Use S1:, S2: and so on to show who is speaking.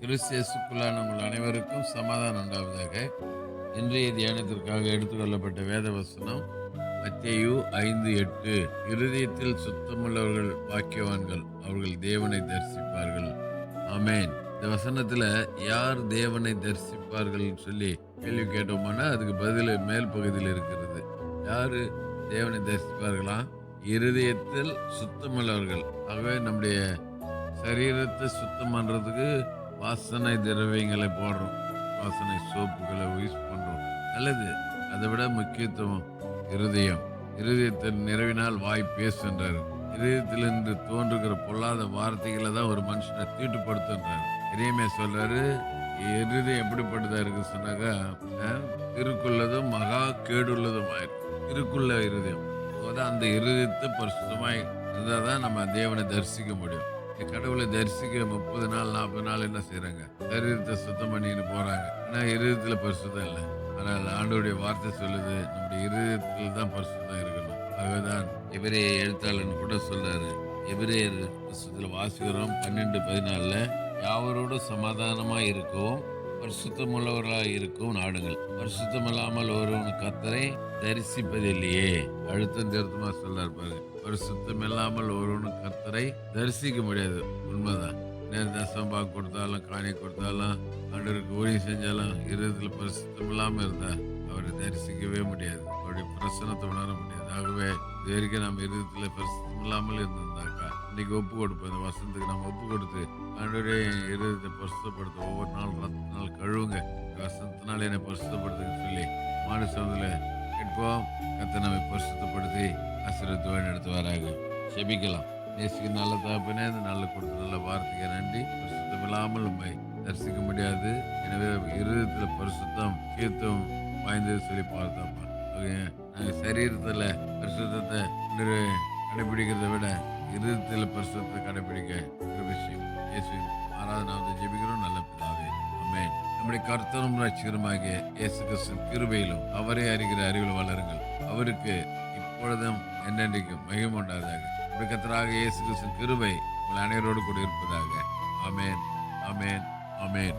S1: கிறிஸ்தியசுக்குள்ளான உங்கள் அனைவருக்கும் சமாதானம் உண்டாவதாக. இன்றைய தியானத்திற்காக எடுத்துக்கொள்ளப்பட்ட வேத வசனம் மத்தேயு ஐந்து எட்டு. இருதயத்தில் சுத்தமுள்ளவர்கள் பாக்கியவான்கள் அவர்கள் தேவனை தரிசிப்பார்கள். ஆமென். இந்த வசனத்தில் யார் தேவனை தரிசிப்பார்கள் சொல்லி கேள்வி கேட்டோம்னா அதுக்கு பதில் மேல் பகுதியில் இருக்கிறது. யார் தேவனை தரிசிப்பார்களா? இருதயத்தில் சுத்தமுள்ளவர்கள். ஆகவே நம்முடைய சரீரத்தை சுத்தம் பண்ணுறதுக்கு வாசனை திரவியங்களை போடுறோம். வாசனை சோப்புகளை யூஸ் பண்ணுறோம் அல்லது அதை விட முக்கியத்துவம் இருதயம். இருதயத்தில் நிறைவினால் வாய் பேசுன்றார் இருதயத்திலிருந்து தோன்றுகிற பொல்லாத வார்த்தைகளை தான் ஒரு மனுஷனை தீட்டுப்படுத்துன்றார் இதையுமே சொல்றாரு இருதயம் எப்படிப்பட்டதா இருக்கு சொன்னாக்கா இருக்குள்ளதும் திருக்குள்ளதும் மகா கேடுள்ளதும் ஆயிருக்கு. திருக்குள்ள இருதயம். அந்த இருதயத்தை பரிசுத்தமாய் இருந்தால் தான் நம்ம தேவனை தரிசிக்க முடியும். கடவுளை தரிசிக்க முப்பது நாள் நாற்பது நாள் என்ன செய்கிறாங்க சரீரத்தை சுத்தம் பண்ணின்னு போறாங்க. ஆனா இருதயத்துல பரிசுத்தம் இல்லை. ஆனால் ஆண்டோடைய வார்த்தை சொல்லுது நம்முடைய இருதயத்தில் தான் பரிசுத்தம் இருக்கணும். ஆகவேதான் எபிரே எழுத்தாளன் கூட சொல்றாரு. எபிரேயர் புஸ்தகத்தில் வாசிக்கிறோம் பன்னெண்டு பதினாலில் யாவரோடும் சமாதானமாக இருக்கவும் பரிசுத்தமுள்ளவர்களாக இருக்கும் நாடுங்கள் பரிசுத்தமில்லாமல் ஒருவன் கத்தரை தரிசிப்பதில்லையே. அழுத்தம் திருத்தமா சொல்றாரு பாருங்க பரிசுத்தம் இல்லாமல் ஒருவனும் கத்தரை தரிசிக்க முடியாது. உண்மைதான். நேர் தசம் கொடுத்தாலும் காணி கொடுத்தாலும் ஆண்டவருக்கு ஊழியம் செஞ்சாலும் இருதயத்தில் பரிசுத்தம் இல்லாமல் இருந்தா அவரை தரிசிக்கவே முடியாது. அவருடைய பிரசனத்தை உணர முடியாது. ஆகவே இது வரைக்கும் நம்ம இருதயத்தில் பரிசுத்தம் இல்லாமல் இருந்திருந்தாக்கா இன்னைக்கு ஒப்பு கொடுப்போம். இந்த வசந்தத்துக்கு நம்ம ஒப்பு கொடுத்து ஆண்டவரே இருதத்தை இருதயத்தை பரிசுத்தப்படுத்த ஒவ்வொரு நாள் ரத்த நாள் என்னை பரிசுத்தப்படுத்துன்னு சொல்லி மாடு சோதத்தில் கேட்போம். கத்த நம்மை பரிசுத்தப்படுத்தி ஆசீர்வத்து வழி நடத்துவாராக செபிக்கலாம். நேசிக்கு நல்ல தகப்பனே இந்த நல்ல கொடுத்த நல்ல வார்த்தைக்கு நன்றி. பரிசுத்தம் இல்லாமல் உண்மை தரிசிக்க முடியாது. எனவே இருதயத்தில் பரிசுத்தம் கீர்த்தம் வாய்ந்தது சொல்லி பார்த்தோம்ப்பா நாங்கள் சரீரத்தில் பரிசுத்தத்தை கடைபிடிக்கிறத விட இருதயத்தில் பரிசுத்தத்தை கடைபிடிக்க ஒரு விஷயம் இயேசு ஆராதனாவது ஜெபிக்கிறோம் நம்முடைய கர்த்தரும் ரட்சிகருமாகிய இயேசு கிறிஸ்து கிருபையிலும் அவரே அறிகிற அறிவில் வளருங்கள். அவருக்கு இப்பொழுதும் என்னென்றைக்கும் மகிமை உண்டாதாக நம்முடைய கர்த்தராக இயேசு கிறிஸ்துவின் கிருபை உங்கள் அனைவரோடு கூட இருப்பதாக. அமேன் அமேன் அமேன்